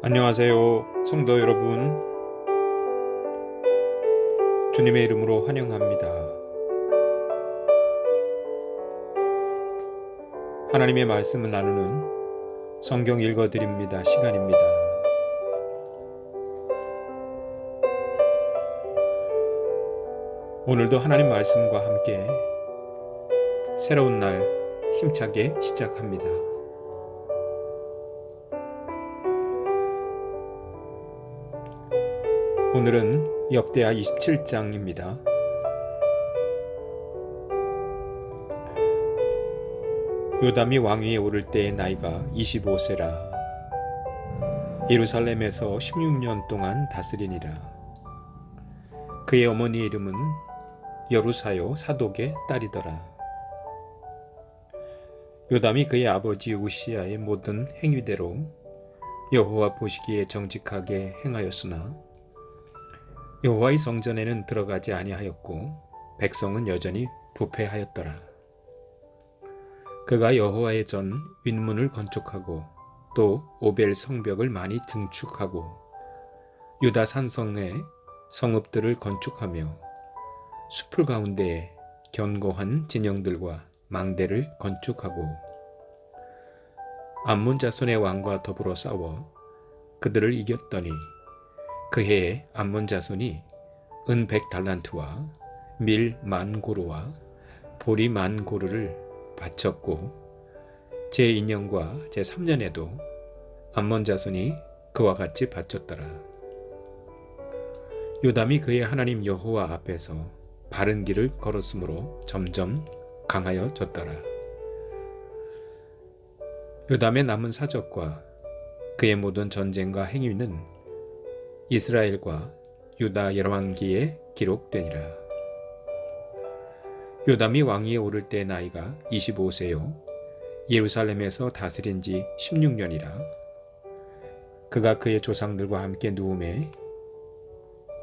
안녕하세요, 성도 여러분. 주님의 이름으로 환영합니다. 하나님의 말씀을 나누는 성경 읽어드립니다. 시간입니다. 오늘도 하나님 말씀과 함께 새로운 날 힘차게 시작합니다. 오늘은 역대하 27장입니다. 요담이 왕위에 오를 때의 나이가 25세라. 예루살렘에서 16년 동안 다스리니라. 그의 어머니 이름은 여루사요 사독의 딸이더라. 요담이 그의 아버지 우시아의 모든 행위대로 여호와 보시기에 정직하게 행하였으나 여호와의 성전에는 들어가지 아니하였고 백성은 여전히 부패하였더라. 그가 여호와의 전 윗문을 건축하고 또 오벨 성벽을 많이 증축하고 유다 산성에 성읍들을 건축하며 숲을 가운데에 견고한 진영들과 망대를 건축하고 암몬 자손의 왕과 더불어 싸워 그들을 이겼더니 그 해에 암몬 자손이 은 백 달란트와 밀 만고르와 보리 만고르를 바쳤고 제 2년과 제 3년에도 암몬 자손이 그와 같이 바쳤더라. 요담이 그의 하나님 여호와 앞에서 바른 길을 걸었으므로 점점 강하여졌더라. 요담의 남은 사적과 그의 모든 전쟁과 행위는 이스라엘과 유다 열왕기에 기록되니라. 요담이 왕위에 오를 때 나이가 25세요. 예루살렘에서 다스린 지 16년이라. 그가 그의 조상들과 함께 누움에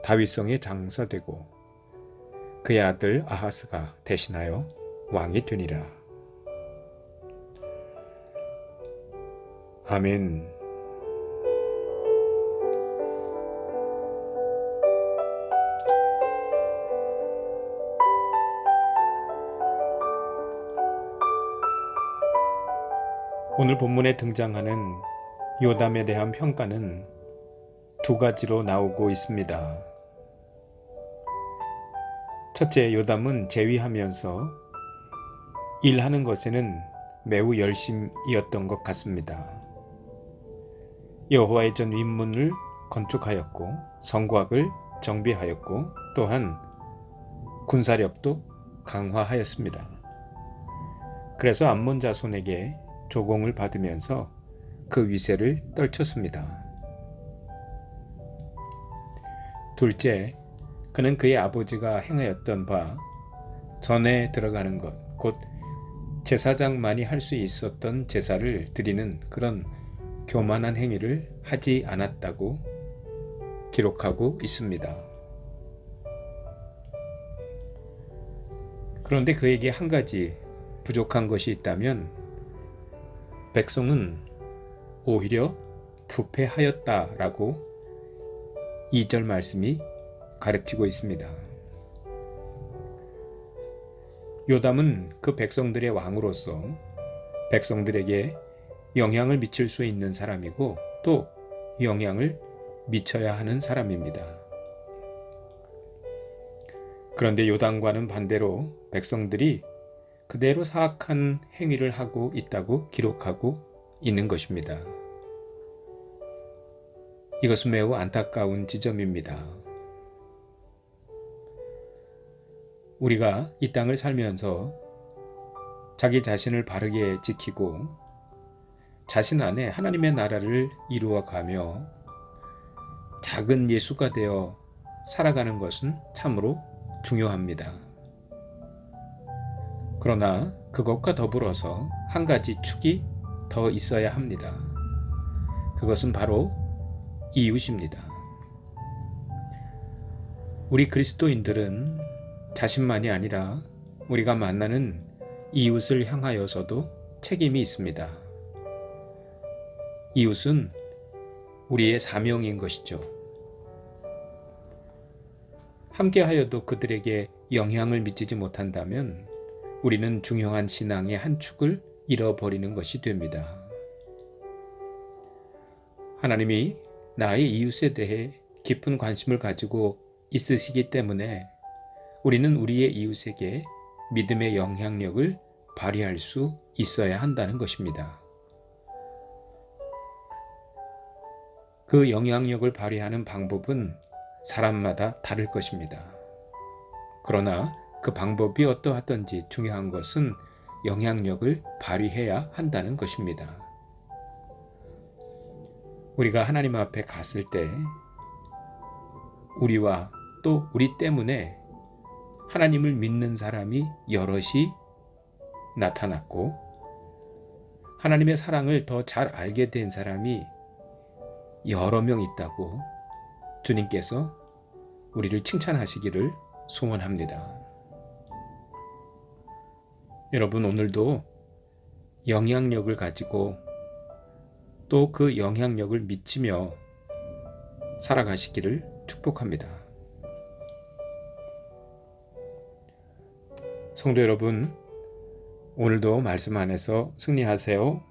다윗성에 장사되고 그의 아들 아하스가 대신하여 왕이 되니라. 아멘. 오늘 본문에 등장하는 요담에 대한 평가는 두 가지로 나오고 있습니다. 첫째, 요담은 재위하면서 일하는 것에는 매우 열심이었던 것 같습니다. 여호와의 전 윗문을 건축하였고 성곽을 정비하였고 또한 군사력도 강화하였습니다. 그래서 암몬 자손에게 조공을 받으면서 그 위세를 떨쳤습니다. 둘째, 그는 그의 아버지가 행하였던 바 전에 들어가는 것, 곧 제사장만이 할 수 있었던 제사를 드리는 그런 교만한 행위를 하지 않았다고 기록하고 있습니다. 그런데 그에게 한 가지 부족한 것이 있다면 백성은 오히려 부패하였다라고 2절 말씀이 가르치고 있습니다. 요담은 그 백성들의 왕으로서 백성들에게 영향을 미칠 수 있는 사람이고 또 영향을 미쳐야 하는 사람입니다. 그런데 요담과는 반대로 백성들이 그대로 사악한 행위를 하고 있다고 기록하고 있는 것입니다. 이것은 매우 안타까운 지점입니다. 우리가 이 땅을 살면서 자기 자신을 바르게 지키고 자신 안에 하나님의 나라를 이루어 가며 작은 예수가 되어 살아가는 것은 참으로 중요합니다. 그러나 그것과 더불어서 한 가지 축이 더 있어야 합니다. 그것은 바로 이웃입니다. 우리 그리스도인들은 자신만이 아니라 우리가 만나는 이웃을 향하여서도 책임이 있습니다. 이웃은 우리의 사명인 것이죠. 함께하여도 그들에게 영향을 미치지 못한다면 우리는 중요한 신앙의 한 축을 잃어버리는 것이 됩니다. 하나님이 나의 이웃에 대해 깊은 관심을 가지고 있으시기 때문에 우리는 우리의 이웃에게 믿음의 영향력을 발휘할 수 있어야 한다는 것입니다. 그 영향력을 발휘하는 방법은 사람마다 다를 것입니다. 그러나 그 방법이 어떠하든지 중요한 것은 영향력을 발휘해야 한다는 것입니다. 우리가 하나님 앞에 갔을 때 우리와 또 우리 때문에 하나님을 믿는 사람이 여럿이 나타났고 하나님의 사랑을 더 잘 알게 된 사람이 여러 명 있다고 주님께서 우리를 칭찬하시기를 소원합니다. 여러분 오늘도 영향력을 가지고 또 그 영향력을 미치며 살아가시기를 축복합니다. 성도 여러분, 오늘도 말씀 안에서 승리하세요.